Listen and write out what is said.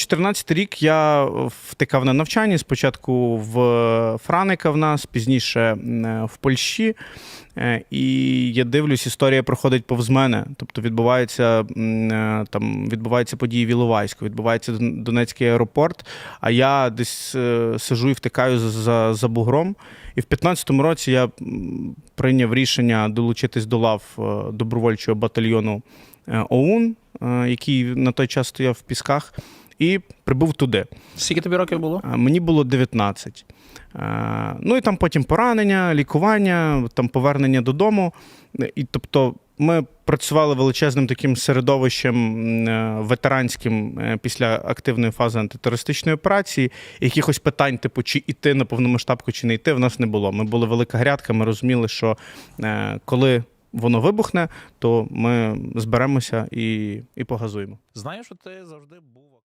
14 рік я втикав на навчання. Спочатку в Франика в нас, пізніше в Польщі. Е, І я дивлюсь, історія проходить повз мене. Тобто відбувається е, там відбуваються події в Іловайську, відбувається Донецький аеропорт. А я десь е, сижу і втикаю за, за, бугром. І в 15-му році я прийняв рішення долучитись до лав добровольчого батальйону ОУН, який на той час стояв в Пісках, і прибув туди. Скільки тобі років було? Мені було 19. Е, Ну і там потім поранення, лікування, там повернення додому. І тобто ми працювали величезним таким середовищем е, ветеранським е, після активної фази антитерористичної операції. Якихось питань, типу, чи йти на повномасштабку, чи не йти, в нас не було. Ми були велика грядка, ми розуміли, що е, коли воно вибухне, то ми зберемося і, і погазуємо. Знаю, що ти завжди був